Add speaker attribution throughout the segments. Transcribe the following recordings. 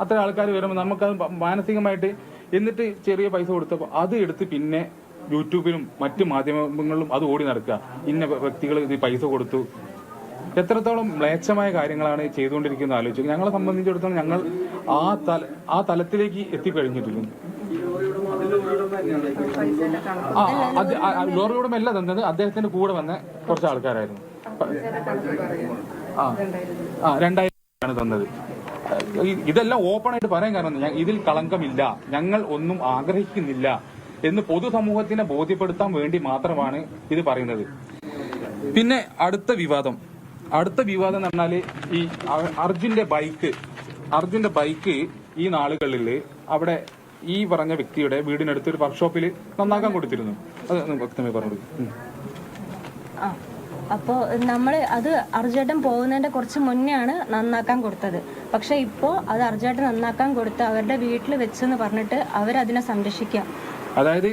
Speaker 1: അത്ര ആൾക്കാർ വരുമ്പോൾ നമുക്കത് മാനസികമായിട്ട് എന്നിട്ട് ചെറിയ പൈസ കൊടുത്തപ്പോൾ അത് എടുത്ത് പിന്നെ യൂട്യൂബിലും മറ്റ് മാധ്യമങ്ങളിലും അത് ഓടി നടക്കുക. ഇന്ന വ്യക്തികൾ ഇത് പൈസ കൊടുത്തു. എത്രത്തോളം മ്ലേച്ഛമായ കാര്യങ്ങളാണ് ചെയ്തുകൊണ്ടിരിക്കുന്നത് ആലോചിച്ചു ഞങ്ങളെ സംബന്ധിച്ചിടത്തോളം ഞങ്ങൾ ആ തല ആ തലത്തിലേക്ക് എത്തിക്കഴിഞ്ഞിട്ടില്ല. ആ- ആ തന്നത്. അദ്ദേഹത്തിന്റെ കൂടെ വന്ന കുറച്ച് ആൾക്കാരായിരുന്നു. ആ ആ രണ്ടായിരം ആണ് തന്നത്. ഇതെല്ലാം ഓപ്പൺ ആയിട്ട് പറയാൻ കാരണം ഞാൻ ഇതിൽ കളങ്കമില്ല. ഞങ്ങൾ ഒന്നും ആഗ്രഹിക്കുന്നില്ല എന്ന് പൊതുസമൂഹത്തിനെ ബോധ്യപ്പെടുത്താൻ വേണ്ടി മാത്രമാണ് ഇത് പറയുന്നത്. പിന്നെ അടുത്ത വിവാദം. അടുത്ത വിവാദം എന്ന് പറഞ്ഞാൽ ഈ അർജുന്റെ ബൈക്ക് അർജുന്റെ ബൈക്ക് ഈ നാളുകളിൽ അവിടെ ഈ പറഞ്ഞ വ്യക്തിയുടെ വീടിനടുത്ത് ഒരു വർക്ക്ഷോപ്പിൽ നന്നാക്കാൻ കൊടുത്തിരുന്നു. അത് വ്യക്തമായി പറഞ്ഞു
Speaker 2: അപ്പോൾ നമ്മൾ അത് അർജേട്ടൻ പോകുന്നതിന്റെ കുറച്ച് മുന്നെയാണ് നന്നാക്കാൻ കൊടുത്തത്. പക്ഷെ ഇപ്പോൾ അത് അർജേട്ടൻ നന്നാക്കാൻ കൊടുത്ത് അവരുടെ വീട്ടിൽ വെച്ചെന്ന് പറഞ്ഞിട്ട് അവരതിനെ സംരക്ഷിക്കുക
Speaker 1: അതായത്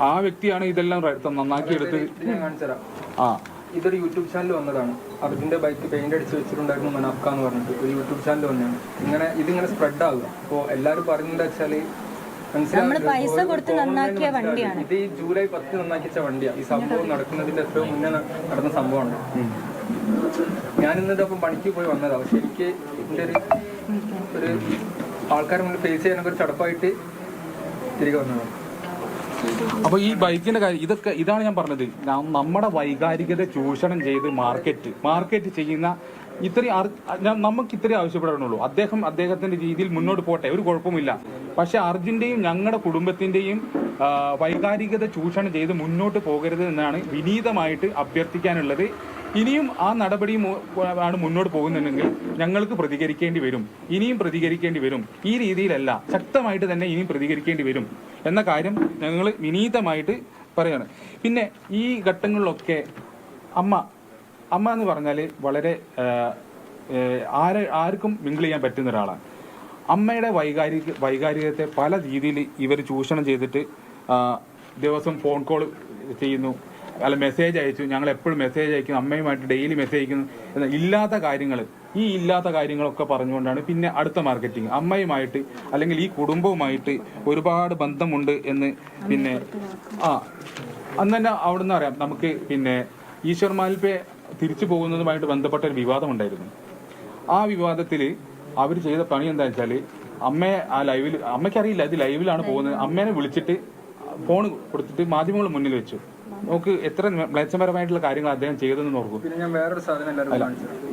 Speaker 1: ആ വ്യക്തിയാണ് ഇതെല്ലാം നന്നാക്കിയെടുത്ത് നന്നാക്കി എടുത്ത് ആ.
Speaker 3: ഇതൊരു യൂട്യൂബ് ചാനൽ വന്നതാണ്. അർജുന്റെ ബൈക്ക് പെയിന്റ് അടിച്ച് വെച്ചിട്ടുണ്ടായിരുന്നു മനാഫ്ക എന്ന് പറഞ്ഞിട്ട്. ഒരു യൂട്യൂബ് ചാനൽ വന്നതാണ്. ഇങ്ങനെ ഇതിങ്ങനെ സ്പ്രെഡ് ആകുക അപ്പോൾ എല്ലാവരും പറയുന്നത് വെച്ചാൽ
Speaker 2: നമ്മൾ പൈസ കൊടുത്ത് നന്നാക്കിയ വണ്ടിയാണ്.
Speaker 3: ഇത് ഈ ജൂലൈ പത്ത് നന്നാക്കിച്ച വണ്ടിയാണ്. ഈ സംഭവം നടക്കുന്നതിന്റെ എത്രയോ മുന്നേ നടന്ന സംഭവമാണ്. ഞാൻ ഇന്നിട്ട് അപ്പം പണിക്ക് പോയി വന്നതാണ് പക്ഷെ എനിക്ക് ഇതിന്റെ ഒരു ഒരു ആൾക്കാരെ മുന്നിൽ ഫേസ് ചെയ്യാനൊക്കെ ഒരു ചടപ്പായിട്ട് തിരികെ വന്നതാണ്
Speaker 1: അപ്പൊ ഈ ബൈക്കിന്റെ കാര്യം ഇതൊക്കെ ഇതാണ് ഞാൻ പറഞ്ഞത്. നമ്മുടെ വൈകാരികത ചൂഷണം ചെയ്ത് മാർക്കറ്റ് മാർക്കറ്റ് ചെയ്യുന്ന ഇത്രയും നമുക്ക് ഇത്രയും ആവശ്യപ്പെടാനുള്ളൂ. അദ്ദേഹം അദ്ദേഹത്തിന്റെ രീതിയിൽ മുന്നോട്ട് പോട്ടെ ഒരു കുഴപ്പമില്ല പക്ഷെ അർജുന്റെയും ഞങ്ങളുടെ കുടുംബത്തിന്റെയും വൈകാരികത ചൂഷണം ചെയ്ത് മുന്നോട്ട് പോകരുത് എന്നാണ് വിനീതമായിട്ട് അഭ്യർത്ഥിക്കാനുള്ളത്. ഇനിയും ആ നടപടി ആണ് മുന്നോട്ട് പോകുന്നുണ്ടെങ്കിൽ ഞങ്ങൾക്ക് പ്രതികരിക്കേണ്ടി വരും. ഇനിയും പ്രതികരിക്കേണ്ടി വരും. ഈ രീതിയിലല്ല ശക്തമായിട്ട് തന്നെ ഇനിയും പ്രതികരിക്കേണ്ടി വരും എന്ന കാര്യം ഞങ്ങൾ വിനീതമായിട്ട് പറയാണ്. പിന്നെ ഈ ഘട്ടങ്ങളിലൊക്കെ അമ്മ അമ്മ എന്ന് പറഞ്ഞാൽ വളരെ ആരെ ആർക്കും മിങ്കിൾ ചെയ്യാൻ പറ്റുന്ന ഒരാളാണ്. അമ്മയുടെ വൈകാരിക വൈകാരികത്തെ പല രീതിയിൽ ഇവർ ചൂഷണം ചെയ്തിട്ട് ദിവസം ഫോൺ കോൾ ചെയ്യുന്നു അല്ല മെസ്സേജ് അയച്ചു ഞങ്ങൾ എപ്പോഴും മെസ്സേജ് അയക്കുന്നു അമ്മയുമായിട്ട് ഡെയിലി മെസ്സേജ് അയക്കുന്നു എന്ന ഇല്ലാത്ത കാര്യങ്ങൾ ഈ ഇല്ലാത്ത കാര്യങ്ങളൊക്കെ പറഞ്ഞുകൊണ്ടാണ് പിന്നെ അടുത്ത മാർക്കറ്റിംഗ് അമ്മയുമായിട്ട് അല്ലെങ്കിൽ ഈ കുടുംബവുമായിട്ട് ഒരുപാട് ബന്ധമുണ്ട് എന്ന് പിന്നെ ആ അന്ന് തന്നെ അവിടുന്ന് അറിയാം നമുക്ക് പിന്നെ ഈശ്വർ മാൽപേ തിരിച്ചു പോകുന്നതുമായിട്ട് ബന്ധപ്പെട്ട ഒരു വിവാദം ഉണ്ടായിരുന്നു. ആ വിവാദത്തിൽ അവർ ചെയ്ത പണി എന്താ വെച്ചാൽ അമ്മയെ ആ ലൈവിൽ അമ്മയ്ക്കറിയില്ല ഇത് ലൈവിലാണ് പോകുന്നത്. അമ്മേനെ വിളിച്ചിട്ട് ഫോൺ കൊടുത്തിട്ട് മാധ്യമങ്ങൾ മുന്നിൽ വെച്ചു. നമുക്ക് എത്ര മ്ലേച്ഛപരമായിട്ടുള്ള കാര്യങ്ങൾ അദ്ദേഹം ചെയ്തതെന്ന് നോക്കൂ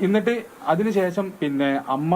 Speaker 1: എന്നിട്ട് അതിനുശേഷം പിന്നെ അമ്മ